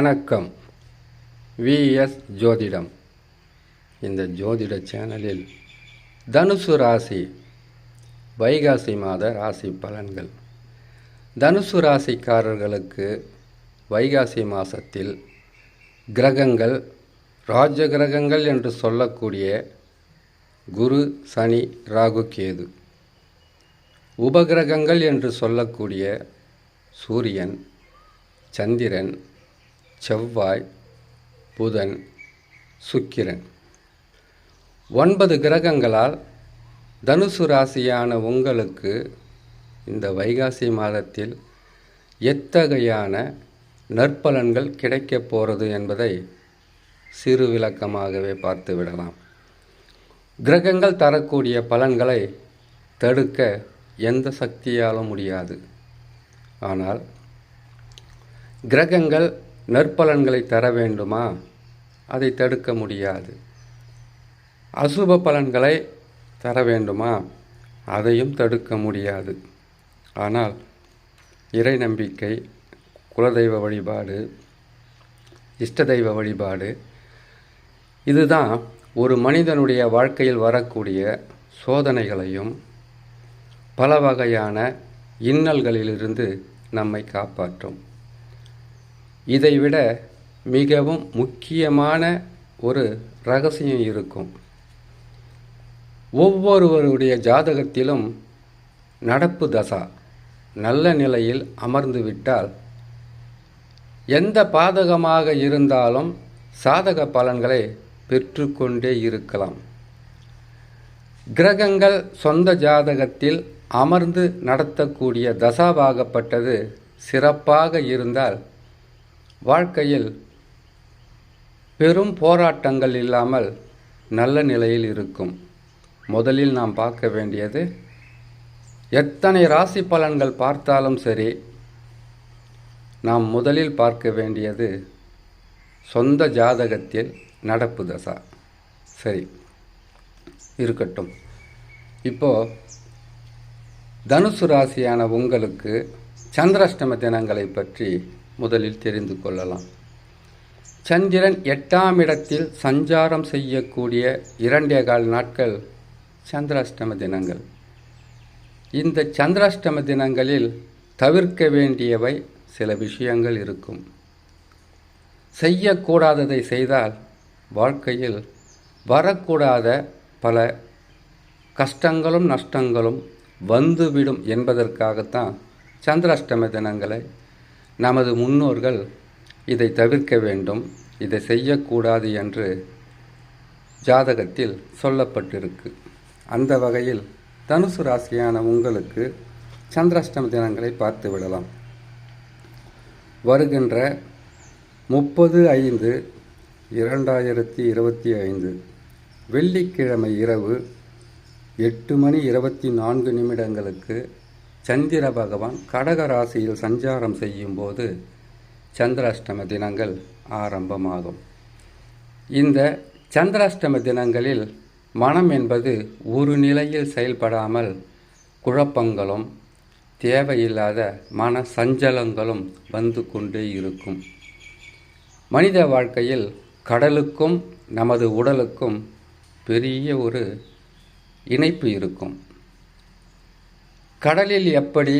வணக்கம். விஎஸ் ஜோதிடம். இந்த ஜோதிட சேனலில் தனுசு ராசி வைகாசி மாத ராசி பலன்கள். தனுசு ராசிக்காரர்களுக்கு வைகாசி மாதத்தில் கிரகங்கள் ராஜ கிரகங்கள் என்று சொல்லக்கூடிய குரு சனி ராகு கேது. உபகிரகங்கள் என்று சொல்லக்கூடிய சூரியன் சந்திரன் செவ்வாய் புதன் சுக்கிரன். ஒன்பது கிரகங்களால் தனுசு ராசியான உங்களுக்கு இந்த வைகாசி மாதத்தில் எத்தகையான நற்பலன்கள் கிடைக்கப் போகிறது என்பதை சிறு விளக்கமாகவே பார்த்து விடலாம். கிரகங்கள் தரக்கூடிய பலன்களை தடுக்க எந்த சக்தியாலும் முடியாது. ஆனால் கிரகங்கள் நற்பலன்களை தர வேண்டுமா? அதை தடுக்க முடியாது. அசுப பலன்களை தர வேண்டுமா? அதையும் தடுக்க முடியாது. ஆனால் இறை நம்பிக்கை குலதெய்வ வழிபாடு இஷ்ட தெய்வ வழிபாடு இதுதான் ஒரு மனிதனுடைய வாழ்க்கையில் வரக்கூடிய சோதனைகளையும் பல வகையான இன்னல்களிலிருந்து நம்மை காப்பாற்றும். இதைவிட மிகவும் முக்கியமான ஒரு ரகசியம் இருக்கும். ஒவ்வொருவருடைய ஜாதகத்திலும் நடப்பு தசா நல்ல நிலையில் அமர்ந்துவிட்டால் எந்த பாதகமாக இருந்தாலும் சாதக பலன்களை பெற்றுக்கொண்டே இருக்கலாம். கிரகங்கள் சொந்த ஜாதகத்தில் அமர்ந்து நடத்தக்கூடிய தசாவாகப்பட்டது சிறப்பாக இருந்தால் வாழ்க்கையில் பெரும் போராட்டங்கள் இல்லாமல் நல்ல நிலையில் இருக்கும். முதலில் நாம் பார்க்க வேண்டியது எத்தனை ராசி பலன்கள் பார்த்தாலும் சரி நாம் முதலில் பார்க்க வேண்டியது சொந்த ஜாதகத்தில் நடப்பு தசா. சரி இருக்கட்டும். இப்போ தனுசு ராசியான உங்களுக்கு சந்திராஷ்டம தினங்களை பற்றி முதலில் தெரிந்து கொள்ளலாம். சந்திரன் எட்டாம் இடத்தில் சஞ்சாரம் செய்யக்கூடிய இரண்டே கால் நாட்கள் சந்திராஷ்டம தினங்கள். இந்த சந்திராஷ்டம தினங்களில் தவிர்க்க வேண்டியவை சில விஷயங்கள் இருக்கும். செய்யக்கூடாததை செய்தால் வாழ்க்கையில் வரக்கூடாத பல கஷ்டங்களும் நஷ்டங்களும் வந்துவிடும் என்பதற்காகத்தான் சந்திராஷ்டம தினங்களை நமது முன்னோர்கள் இதை தவிர்க்க வேண்டும் இதை செய்யக்கூடாது என்று ஜாதகத்தில் சொல்லப்பட்டிருக்கு. அந்த வகையில் தனுசு ராசியான உங்களுக்கு சந்திராஷ்டம தினங்களை பார்த்து விடலாம். வருகின்ற முப்பது ஐந்து இரண்டாயிரத்தி இருபத்தி ஐந்து வெள்ளிக்கிழமை இரவு எட்டு மணி இருபத்தி நான்கு நிமிடங்களுக்கு சந்திர பகவான் கடக ராசியில் சஞ்சாரம் செய்யும்போது சந்திராஷ்டம தினங்கள் ஆரம்பமாகும். இந்த சந்திராஷ்டம தினங்களில் மனம் என்பது ஒரு நிலையில் செயல்படாமல் குழப்பங்களும் தேவையில்லாத மன சஞ்சலங்களும் வந்து கொண்டே இருக்கும். மனித வாழ்க்கையில் கடலுக்கும் நமது உடலுக்கும் பெரிய ஒரு இணைப்பு இருக்கும். கடலில் எப்படி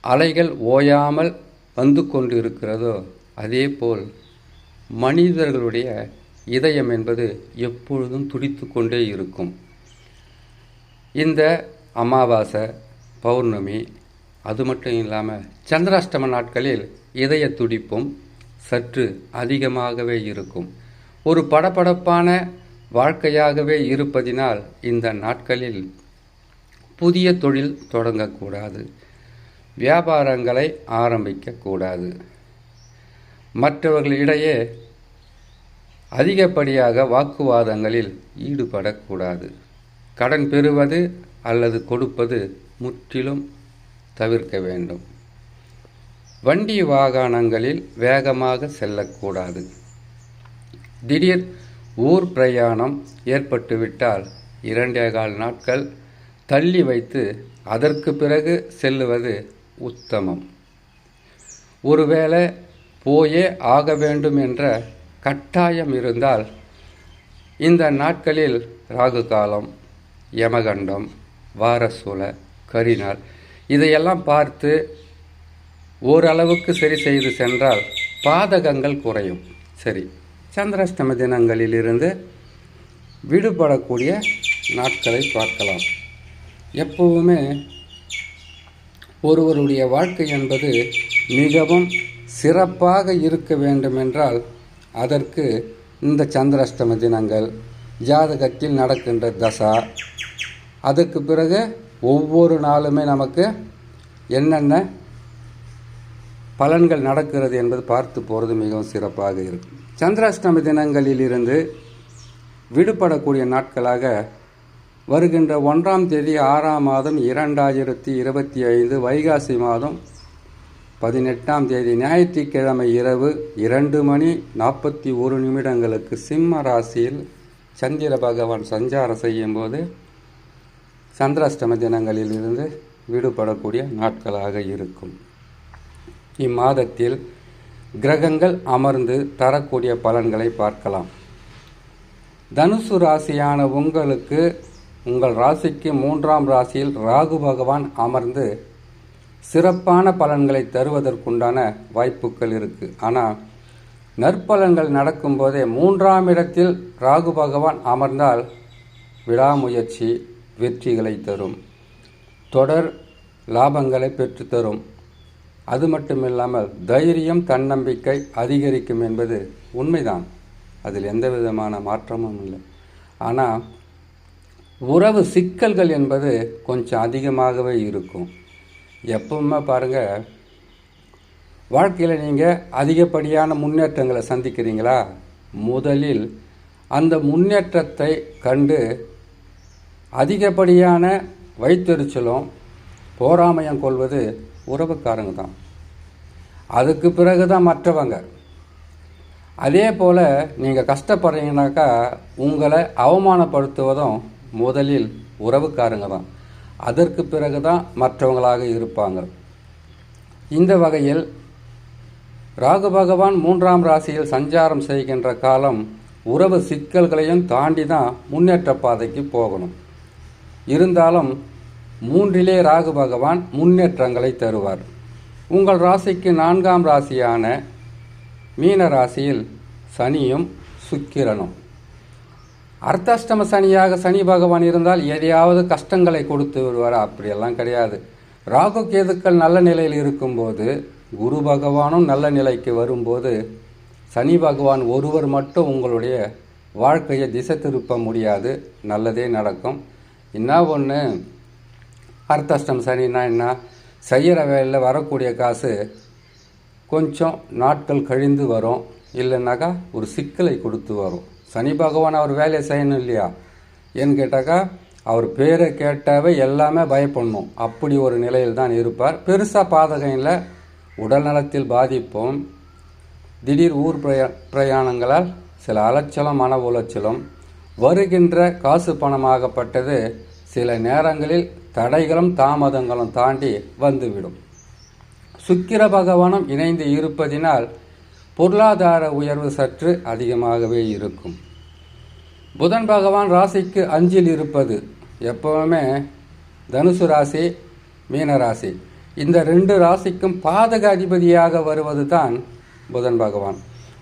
அலைகள் ஓயாமல் வந்து கொண்டு இருக்கிறதோ அதேபோல் மனிதர்களுடைய இதயம் என்பது எப்பொழுதும் துடித்து கொண்டே இருக்கும். இந்த அமாவாசை பௌர்ணமி அது மட்டும் இல்லாமல் சந்திராஷ்டம நாட்களில் இதய துடிப்பும் சற்று அதிகமாகவே இருக்கும். ஒரு படபடப்பான வாழ்க்கையாகவே இருப்பதினால் இந்த நாட்களில் புதிய தொழில் தொடங்கக்கூடாது. வியாபாரங்களை ஆரம்பிக்கக்கூடாது. மற்றவர்களிடையே அதிகப்படியாக வாக்குவாதங்களில் ஈடுபடக்கூடாது. கடன் பெறுவது அல்லது கொடுப்பது முற்றிலும் தவிர்க்க வேண்டும். வண்டி வாகனங்களில் வேகமாக செல்லக்கூடாது. திடீர் ஊர் பிரயாணம் ஏற்பட்டுவிட்டால் இரண்டே கால் நாட்கள் தள்ளி வைத்து அதற்கு பிறகு செல்லுவது உத்தமம். ஒருவேளை போயே ஆக வேண்டும் என்ற கட்டாயம் இருந்தால் இந்த நாட்களில் ராகு காலம் யமகண்டம் வாரசூல கரிநாள் இதையெல்லாம் பார்த்து ஓரளவுக்கு சரி செய்து சென்றால் பாதகங்கள் குறையும். சரி சந்திராஷ்டம தினங்களிலிருந்து விடுபடக்கூடிய நாட்களை பார்க்கலாம். எப்பவுமே ஒருவருடைய வாழ்க்கை என்பது மிகவும் சிறப்பாக இருக்க வேண்டுமென்றால் அதற்கு இந்த சந்திராஷ்டம தினங்கள் ஜாதகத்தில் நடக்கின்ற தசா அதுக்கு பிறகு ஒவ்வொரு நாளுமே நமக்கு என்னென்ன பலன்கள் நடக்கிறது என்பது பார்த்து போகிறது மிகவும் சிறப்பாக இருக்கும். சந்திராஷ்டம தினங்களிலிருந்து விடுபடக்கூடிய நாட்களாக வருகின்ற ஒன்றாம் தேதி ஆறாம் மாதம் இரண்டாயிரத்தி இருபத்தி ஐந்து வைகாசி மாதம் பதினெட்டாம் தேதி ஞாயிற்றுக்கிழமை இரவு இரண்டு மணி நாற்பத்தி ஒரு நிமிடங்களுக்கு சிம்ம ராசியில் சந்திர பகவான் சஞ்சாரம் செய்யும்போது சந்திராஷ்டம தினங்களில் இருந்து விடுபடக்கூடிய நாட்களாக இருக்கும். இம்மாதத்தில் கிரகங்கள் அமர்ந்து தரக்கூடிய பலன்களை பார்க்கலாம். தனுசு ராசியான உங்களுக்கு உங்கள் ராசிக்கு மூன்றாம் ராசியில் ராகு பகவான் அமர்ந்து சிறப்பான பலன்களை தருவதற்குண்டான வாய்ப்புகள் இருக்குது ஆனால் நற்பலன்கள் நடக்கும்போதே மூன்றாம் இடத்தில் ராகு பகவான் அமர்ந்தால் விடாமுயற்சி வெற்றிகளை தரும். தொடர் லாபங்களை பெற்றுத்தரும் அது மட்டுமில்லாமல் தைரியம் தன்னம்பிக்கை அதிகரிக்கும் என்பது உண்மைதான். அதில் எந்த விதமான மாற்றமும் இல்லை. ஆனால் உறவு சிக்கல்கள் என்பது கொஞ்சம் அதிகமாகவே இருக்கும். எப்பவுமே பாருங்கள் வாழ்க்கையில் நீங்கள் அதிகப்படியான முன்னேற்றங்களை சந்திக்கிறீங்களா? முதலில் அந்த முன்னேற்றத்தை கண்டு அதிகப்படியான வைத்தெரிச்சலும் போராமயம் கொள்வது உறவுக்காரங்க தான். அதுக்கு பிறகு தான் மற்றவங்க. அதே போல் நீங்கள் கஷ்டப்படுறீங்கனாக்கா உங்களை அவமானப்படுத்துவதும் முதலில் உறவுக்காரங்க தான். அதற்கு பிறகு தான் மற்றவங்களாக இருப்பாங்க. இந்த வகையில் ராகு பகவான் மூன்றாம் ராசியில் சஞ்சாரம் செய்கின்ற காலம் உறவு சிக்கல்களையும் தாண்டி தான் முன்னேற்ற பாதைக்கு போகணும். இருந்தாலும் மூன்றிலே ராகு பகவான் முன்னேற்றங்களை தருவார். உங்கள் ராசிக்கு நான்காம் ராசியான மீன ராசியில் சனியும் சுக்கிரனும். அர்த்தாஷ்டம சனியாக சனி பகவான் இருந்தால் எதையாவது கஷ்டங்களை கொடுத்து விடுவார்? அப்படியெல்லாம் கிடையாது. ராகு கேதுக்கள் நல்ல நிலையில் இருக்கும்போது குரு பகவானும் நல்ல நிலைக்கு வரும்போது சனி பகவான் ஒருவர் மட்டும் உங்களுடைய வாழ்க்கையை திசை திருப்ப முடியாது. நல்லதே நடக்கும். என்ன ஒன்று அர்த்தாஷ்டம் சனின்னா என்ன? செய்கிற வேலையில் வரக்கூடிய காசு கொஞ்சம் நாட்கள் கழிந்து வரும். இல்லைன்னாக்கா ஒரு சிக்கலை கொடுத்து வரும். சனி பகவான் அவர் வேலையை செய்யணும் இல்லையா? ஏன்னு கேட்டாக்கா அவர் பேரை கேட்டாவே எல்லாமே பயப்படணும். அப்படி ஒரு நிலையில் தான் இருப்பார். பெருசாக பாதகம் இல்லை. உடல் நலத்தில் பாதிப்பும். திடீர் ஊர் பிரயா பிரயாணங்களால் சில அலைச்சலும் மன உளைச்சலும். வருகின்ற காசு பணமாகப்பட்டது சில நேரங்களில் தடைகளும் தாமதங்களும் தாண்டி வந்துவிடும். சுக்கிர பகவானும் இணைந்து இருப்பதினால் பொருளாதார உயர்வு சற்று அதிகமாகவே இருக்கும். புதன் பகவான் ராசிக்கு அஞ்சில் இருப்பது எப்பவுமே தனுசு ராசி மீன ராசி. இந்த ரெண்டு ராசிக்கும் பாதக அதிபதியாக வருவது தான் புதன் பகவான்.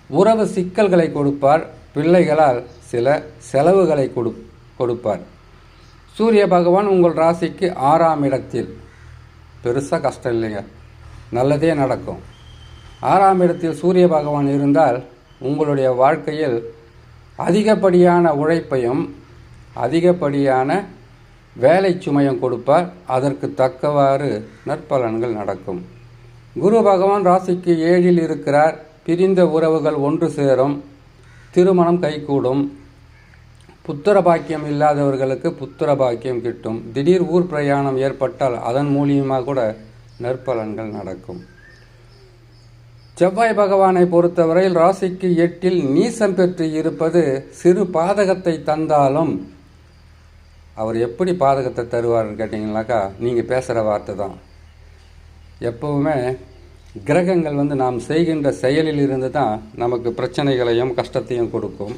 உறவு சிக்கல்களை கொடுப்பார் பிள்ளைகளால் சில செலவுகளை கொடு கொடுப்பார். சூரிய பகவான் உங்கள் ராசிக்கு ஆறாம் இடத்தில். பெருசாக கஷ்டம் இல்லைங்க. நல்லதே நடக்கும். ஆறாம் இடத்தில் சூரிய பகவான் இருந்தால் உங்களுடைய வாழ்க்கையில் அதிகப்படியான உழைப்பையும் அதிகப்படியான வேலை சுமையும் கொடுப்பார். அதற்கு தக்கவாறு நற்பலன்கள் நடக்கும். குரு பகவான் ராசிக்கு ஏழில் இருக்கிறார். பிரிந்த உறவுகள் ஒன்று சேரும். திருமணம் கைகூடும். புத்திர பாக்கியம் இல்லாதவர்களுக்கு புத்திர பாக்கியம் கிட்டும். திடீர் ஊர் பிரயாணம் ஏற்பட்டால் அதன் மூலியமாக கூட நற்பலன்கள் நடக்கும். செவ்வாய் பகவானை பொறுத்தவரையில் ராசிக்கு எட்டில் நீசம் பெற்று இருப்பது சிறு பாதகத்தை தந்தாலும் அவர் எப்படி பாதகத்தை தருவார்னு கேட்டிங்கனாக்கா நீங்கள் பேசுகிற வார்த்தை தான். எப்பவுமே கிரகங்கள் வந்து நாம் செய்கின்ற செயலில் இருந்து தான் நமக்கு பிரச்சனைகளையும் கஷ்டத்தையும் கொடுக்கும்.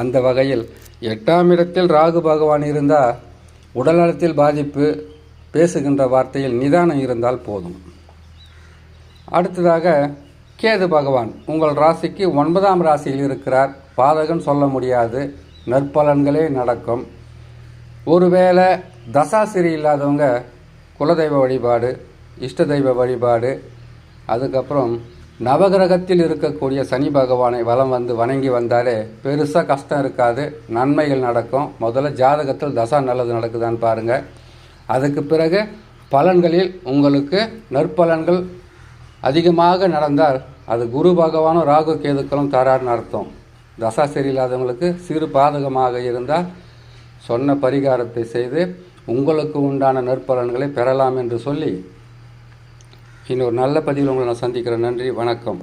அந்த வகையில் எட்டாம் இடத்தில் ராகு பகவான் இருந்தால் உடல்நலத்தில் பாதிப்பு பேசுகின்ற வார்த்தையில் நிதானம் இருந்தால் போதும். அடுத்ததாக கேது பகவான் உங்கள் ராசிக்கு ஒன்பதாம் ராசியில் இருக்கிறார். பாதகன் சொல்ல முடியாது. நற்பலன்களே நடக்கும். ஒருவேளை தசாசிரி இல்லாதவங்க குலதெய்வ வழிபாடு இஷ்ட தெய்வ வழிபாடு அதுக்கப்புறம் நவகிரகத்தில் இருக்கக்கூடிய சனி பகவானை வலம் வந்து வணங்கி வந்தாலே பெருசாக கஷ்டம் இருக்காது. நன்மைகள் நடக்கும். முதல்ல ஜாதகத்தில் தசா நல்லது நடக்குதான்னு பாருங்கள் அதுக்கு பிறகு பலன்களில் உங்களுக்கு நற்பலன்கள் அதிகமாக நடந்தால் அது குரு பகவானும் ராகு கேதுக்களும் தரார்னு அர்த்தம். தசா சரியில்லாதவங்களுக்கு சிறு பாதகமாக இருந்தால் சொன்ன பரிகாரத்தை செய்து உங்களுக்கு உண்டான நற்பலன்களை பெறலாம் என்று சொல்லி இன்னொரு நல்ல பதிவில் உங்களை நான் சந்திக்கிறேன். நன்றி வணக்கம்.